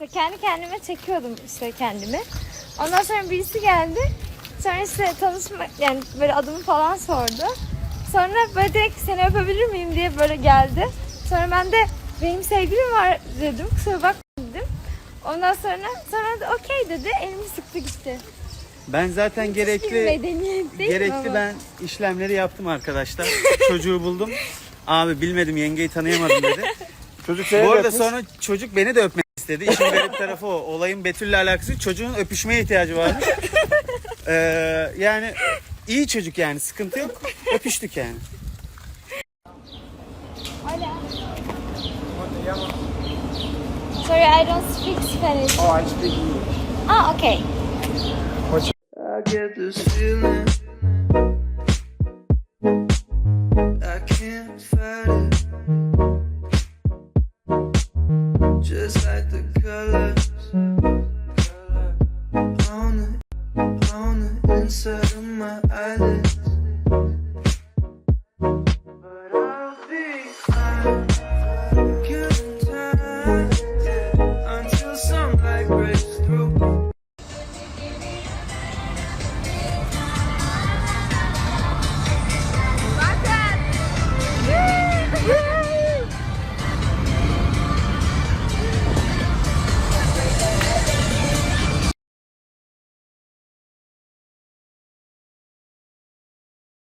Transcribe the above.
İşte kendi kendime çekiyordum işte kendimi. Ondan sonra birisi geldi. Sonra işte tanışma yani böyle adımı falan sordu. Sonra böyle direkt seni öpebilir miyim diye böyle geldi. Sonra ben de benim sevgilim var dedim. Kusura bakma dedim. Ondan sonra sonra da okey dedi. Elimi sıktı gitti. Ben zaten Bir gerekli gerekli ben işlemleri yaptım arkadaşlar. Çocuğu buldum. Abi bilmedim yengeyi tanıyamadım dedi. Çocuk Bu arada sonra çocuk beni de öpmek istedi. İşin garip tarafı o. Olayın Betül'le alakası. Çocuğun öpüşmeye ihtiyacı varmış. Ee, yani iyi çocuk yani sıkıntı yok. Öpüştük yani. Sorry, I don't speak Spanish. Oh, I speak English. Ah, okay. I get this feeling I can't fight it just like the colors on the on the inside of my eyelids. But I'll be fine.